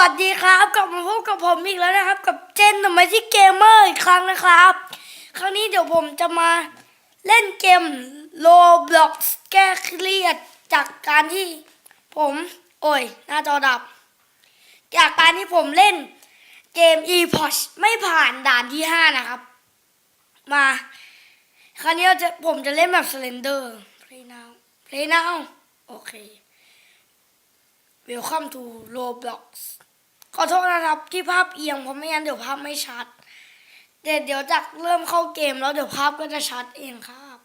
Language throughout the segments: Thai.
วัสดีครับกลับมาพบกับผมอีกแล้วนะครับ กับเจนทำไมที่เกมเมอร์อีกครั้งนะครับ ครั้งนี้เดี๋ยวผมจะมาเล่นเกม Roblox แก้เครียดจากการที่ผม โอ้ย หน้าจอดับ จากการที่ผมเล่นเกม e p o s ไม่ผ่านด่านที่ 5 นะครับ มา คราวนี้เราจะผมจะเล่นแบบ Slender Play now Play now โอเค Welcome to Roblox ขอโทษนะครับที่ภาพเอียงเพราะไม่งั้นเดี๋ยวภาพไม่ชัดเดี๋ยวเดี๋ยวจากเริ่มเข้าเกมแล้วเดี๋ยวภาพก็จะชัดเองครับ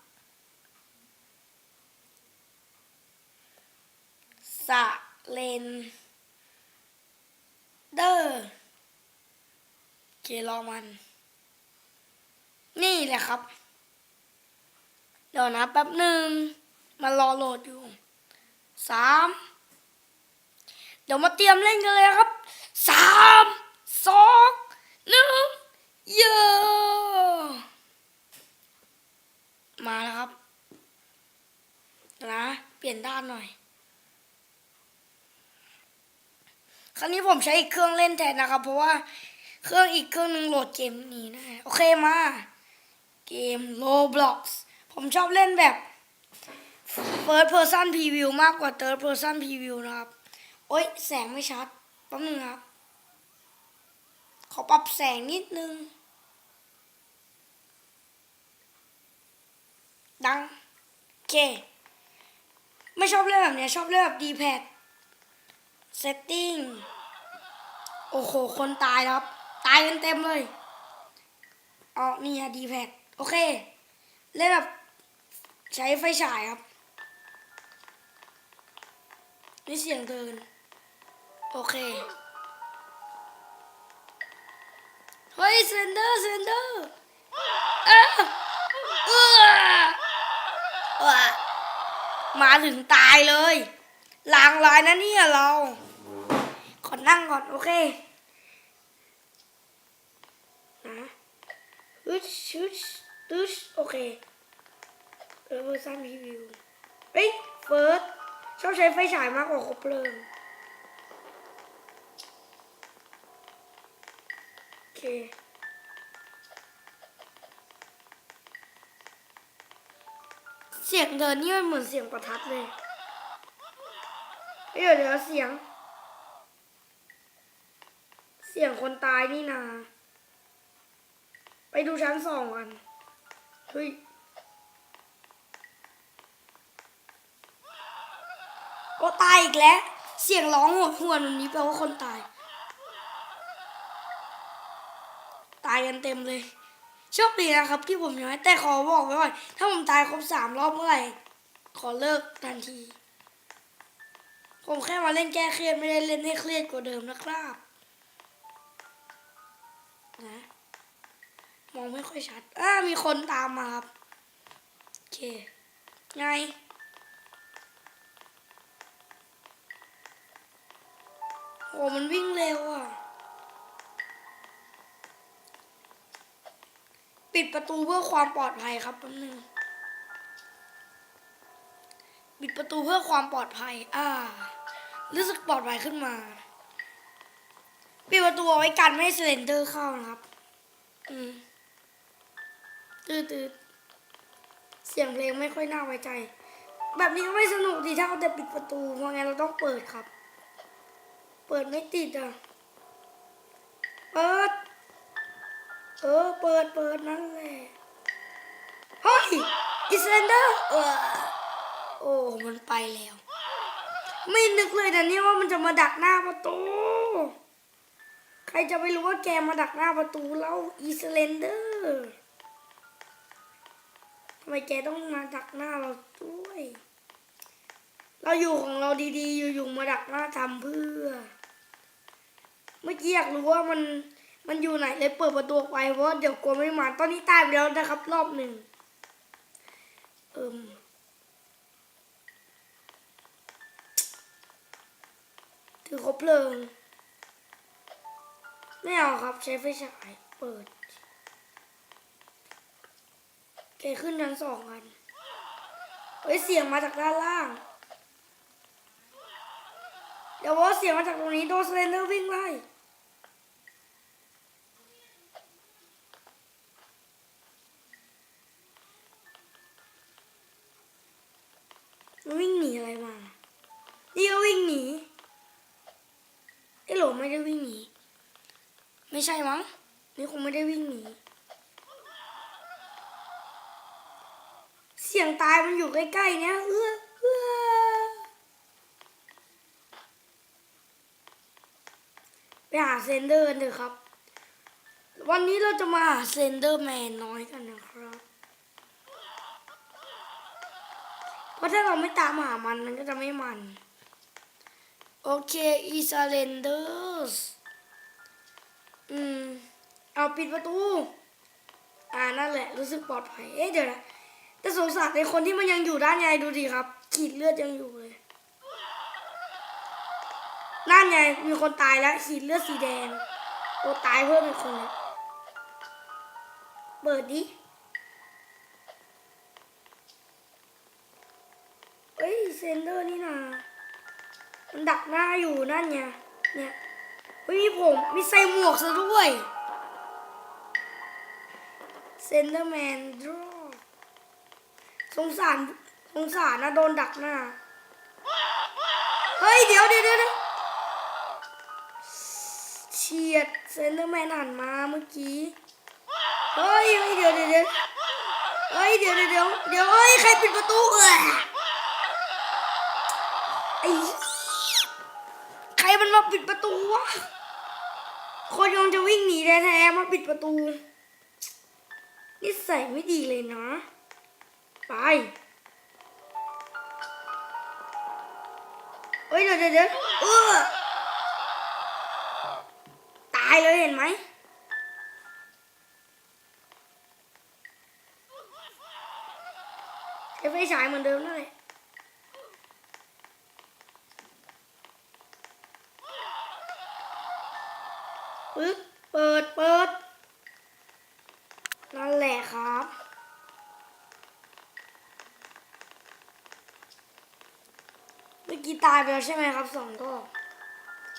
สะเลนเดอร์เกรอมัน นี่แหละครับ เดี๋ยวนะแป๊บหนึ่งมารอโหลดอยู่สาม เดี๋ยวมาเตรียมเล่นกันเลยครับสามสองหนึ่งเยอะมาแล้วครับนะเปลี่ยนด้านหน่อยคราวนี้ผมใช้อีกเครื่องเล่นแทนนะครับ เพราะว่าเครื่องอีกเครื่องหนึ่งโหลดเกมนี้นะโอเคมา เกม Roblox ผมชอบเล่นแบบ First Person Preview มากกว่า Third Person Preview นะครับ โอ๊ยแสงไม่ชัดแป๊บนึงครับ ขอปรับแสงนิดนึง ดัง โอเค ไม่ชอบเล่นแบบเนี้ยชอบเล่นแบบ D-pad setting โอ้โห คนตายครับ ตายกันเต็มเลยอ๋อนี่ฮะ D-pad โอเค เล่นแบบใช้ไฟฉายครับนี่เสียงเดิน โอเค เฮ้ยเซนเดอร์เซนเดอร์อ้อเออมาถึงตายเลยลางลายนะเนี่ยเราขอนั่งก่อน โอเคนะอึดชึดตึชโอเคเออเวอร์ซันรีวิวเฮ้ยเฟิร์สชอบใช้ไฟฉายมากกว่าคบเพลิง โอ เคเสียงเดินนี่มันเหมือนเสียงประทัดเลยเดี๋ยวเดี๋ยวเสียง เสียงคนตายนี่นาไปดูชั้นสองกัน เฮ้ยโอ้ตายอีกแล้ว เสียงร้องโหดหวนวันนี้แปลว่าคนตาย ตายกันเต็มเลยโชคดีนะครับ ที่ผมยังไม่แต่ขอบอกไว้ก่อนถ้าผมตายครบสามรอบเมื่อไหร่ขอเลิกทันที ผมแค่มาเล่นแก้เครียดไม่ได้เล่นให้เครียดกว่าเดิมนะครับนะมองไม่ค่อยชัดอ่ามีคนตามมาครับโอเคไงโอ้มันวิ่งเร็วอะ ปิดประตูเพื่อความปลอดภัยครับแป๊บนึงปิดประตูเพื่อความปลอดภัย อ่า รู้สึกปลอดภัยขึ้นมา ปิดประตูเอาไว้กันไม่ให้เซเลนเดอร์เข้านะครับ อืมตืดตืดเสียงเพลงไม่ค่อยน่าไว้ใจ แบบนี้ก็ไม่สนุกดีถ้าเราแต่ปิดประตูเพราะงั้นเราต้องเปิดครับ เปิดไม่ติดอะ เปิด เออ เปิดเปิดนั่นแหละเฮ้ยอิสแลนเดอร์เออโอ้ มันไปแล้ว ไม่นึกเลยนะเนี่ยว่ามันจะมาดักหน้าประตู ใครจะไปรู้ว่าแกมาดักหน้าประตูแล้วอีสแลนเดอร์ทำไมแกต้องมาดักหน้าเราด้วย เราอยู่ของเราดีๆ อยู่ๆมาดักหน้าทำเพื่อ เมื่อกี้อยากรู้ว่ามัน มันอยู่ไหนเลยเปิดประตูไปเพราะเดี๋ยวกลัวไม่มาตอนนี้ตายไปแล้วนะครับ รอบหนึ่งเอิมถือคบเพลิง ไม่เอาครับใช้ไฟฉายเปิดเคขึ้นชั้นสองกันเฮ้ยเสียงมาจากด้านล่าง เดี๋ยวว่าเสียงมาจากตรงนี้โดนสเลนเดอร์วิ่งไล่ อะไรมา นี่ก็วิ่งหนีไอ้หลไม่ได้วิ่งหนี ไม่ใช่มั้ง นี่คงไม่ได้วิ่งหนี เสียงตายมันอยู่ใกล้ๆเนี่ยเอื้อเอื้อไปหาเซนเดอร์กันเถอะครับ วันนี้เราจะมาหาเซนเดอร์แมนน้อยกันนะครับ เพ ราะถ้าเราไม่ตามหามันมันก็จะไม่มัน โอเคอีซาเลนเดอร์สอืม เอาปิดประตู อ่านั่นแหละ รู้สึกปลอดภัย เอ๊ะเดี๋ยวนะแต่สงสารในคนที่มันยังอยู่ด้านในดูดิครับ ขีดเลือดยังอยู่เลยนั่นไงมีคนตายแล้วขีดเลือดสีแดงโอ้ตายเพิ่มอีกคนเลยเปิดดิ เอ้ย เซ นเดอร์นี่นามันดักหน้าอยู่นั่นไงเนี่ยเฮ้ยมีผมมีใส่หมวกซะด้วยเซนเดอร์แมนดรอสงสารสงสารนะโดนดักหน้า เฮ้ย เดี๋ยวเดี๋ยวเดี๋ยวเฉียดเซนเดอร์แมนหันมาเมื่อกี้ เฮ้ยเฮ้ยเดี๋ยวเดี๋ยวเดี๋ยวเฮ้ยเดี๋ยวเดี๋ยวเดี๋ยวเฮ้ย ใครปิดประตูเอะ ปิดประตูวะคนยองจะวิ่งหนีแท้ๆมาปิดประตูนิสัยไม่ดีเลยนะ ไปเฮ้ยเดี๋ยวเดี๋ยวเดี๋ยวเออตายเลยเห็นไหมใช้ไฟฉายเหมือนเดิมนั่นแหละ ปึ๊บ เปิดเปิดนั่นแหละครับ เมื่อกี้ตายไปแล้วใช่ไหมครับสองก็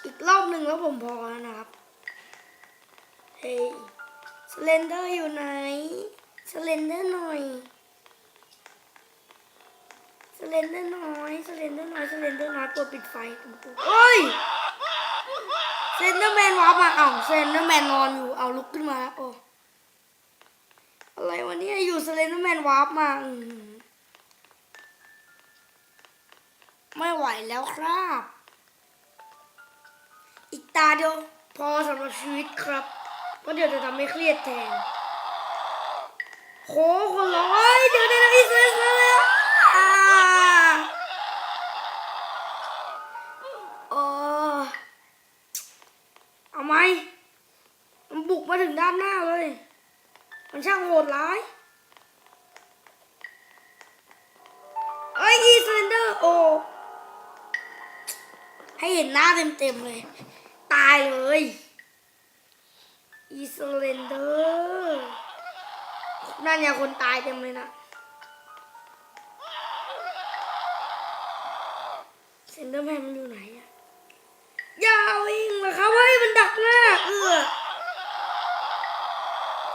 อีกรอบหนึ่งแล้วผมพอแล้วนะครับ เฮ้ยสเลนเดอร์อยู่ไหนสเลนเดอร์หน่อยสเลนเดอร์น้อยสเลนเดอร์น้อยสเลนเดอร์น้อยเปิดปิดไฟโอ้ย เซนเดอร์แมนวาร์ปมาเอ้าเซนเดอร์แมนนอนอยู่เอาลุกขึ้นมาแล้วโอ้อะไรวะเนี่ยอยู่เซนเดอร์แมนวาร์ปมาไม่ไหวแล้วครับ อีกตาเดียวพอสำหรับชีวิตครับเพราะเดี๋ยวจะทำให้เครียดแทนโหคนร้อยเดี๋ เต็มๆเลย ตายเลยอีสเลนเดอร์นั่นเนี่ยคนตายเต็มเลยนะเซนเดอร์แมนมันอยู่ไหนอะอย่าวิ่งเลยครับเฮ้ยมันดักหน้าเออ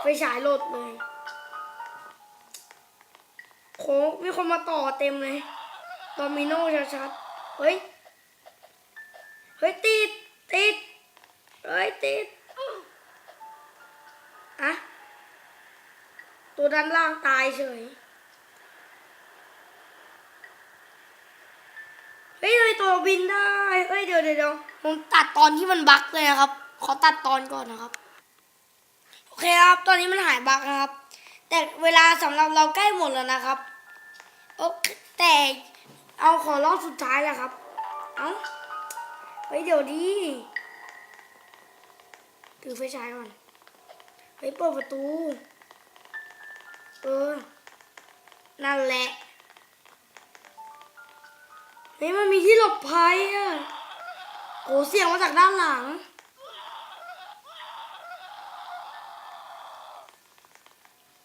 ไฟฉายโหลดเลยโค้งมีคนมาต่อเต็มเลยโดมิโน่ชัดๆเฮ้ย เฮ้ยติดติดเฮ้ยติดอะตัวด้านล่างตายเฉยเฮ้ยเลยตัวบินได้เฮ้ยเดี๋ยวเดี๋ยวผมตัดตอนที่มันบั๊กเลยนะครับ ขอตัดตอนก่อนนะครับโอเคครับ ตอนนี้มันหายบั๊กนะครับ แต่เวลาสำหรับเราใกล้หมดแล้วนะครับโอเคแต่เอาขอรอบสุดท้ายแล้วครับ เอาเฮ้ยเดี๋ยวดีถือไฟฉายก่อน เฮ้ยเปิดประตู เออ นั่นแหละ เฮ้ยมันมีที่หลบภัยอะโหเสียงมาจากด้านหลัง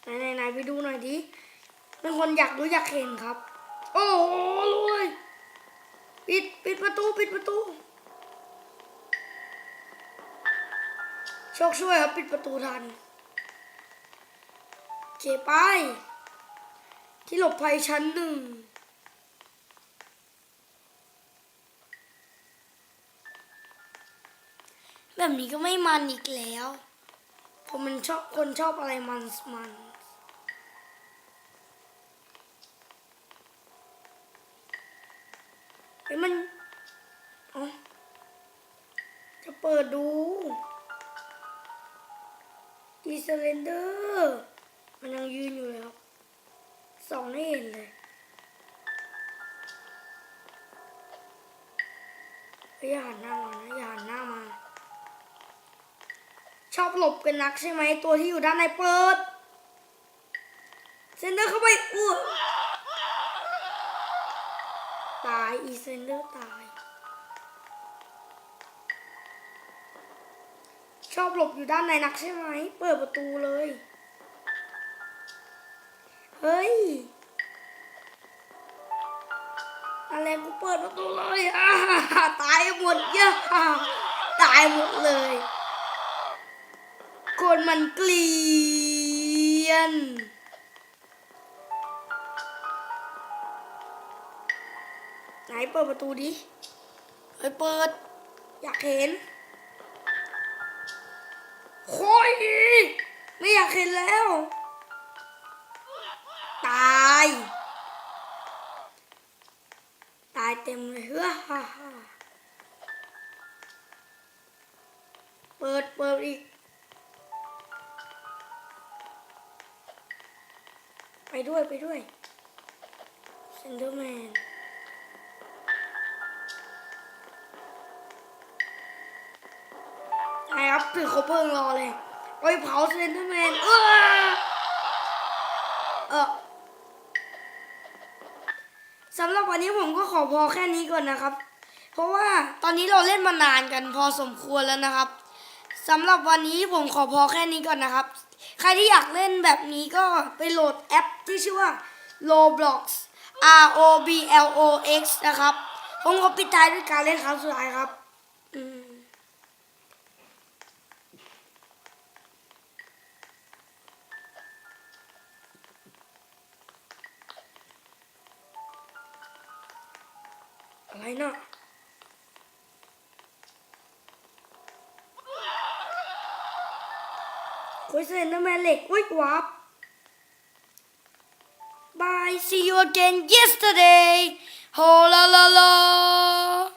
ไหนไหนไหนไปดูหน่อยดิ เป็นคนอยากรู้อยากเห็นครับ โอ้โหรวยปิด ปิดประตู ปิดประตู โชคช่วยครับปิดประตูทันโอเคไป ที่หลบภัยชั้นหนึ่งแบบนี้ก็ไม่มันอีกแล้วผมมันชอบคนชอบอะไรมันมันเฮ้ยมัน อ๋อ จะเปิดดู อีเซเลนเดอร์มันยังยืนอยู่เลยครับสองให้เห็นเลยอย่าหันหน้ามานะอย่าหันหน้ามา ชอบหลบกันนักใช่ไหมตัวที่อยู่ด้านในเปิดเซนเดอร์เข้าไปอ้วตายอีเซนเดอร์ตาย ชอบหลบอยู่ด้านในนักใช่ไหม เปิดประตูเลย เฮ้ย อะไรกูเปิดประตูเลยอ่าตายหมดเยอะตายหมดเลย คนมันเกลียนไหนเปิดประตูดิเฮ้ยเปิด อยากเห็น ยไม่อยากเห็นแล้ว ตาย ตายเต็มเลยเฮ้อฮ่าฮ่าเปิดเปิดอีก ไปด้วยไปด้วยเซนเดอร์แมนใช่ครับถือเขาเพลิงรอเลย ไปเผาเซนเดอร์แมนเออเออสำหรับวันนี้ผมก็ขอพอแค่นี้ก่อนนะครับ เพราะว่าตอนนี้เราเล่นมานานกันพอสมควรแล้วนะครับสำหรับวันนี้ผมขอพอแค่นี้ก่อนนะครับ ใครที่อยากเล่นแบบนี้ก็ไปโหลดแอปที่ชื่อว่า Roblox R O B L O X นะครับ ผมก็ปิดท้ายด้วยการเล่นครั้งสุดท้ายครับ อืม Why not? Where's the Enderman Lake? Quick. Bye. See you again yesterday. Ho la la la.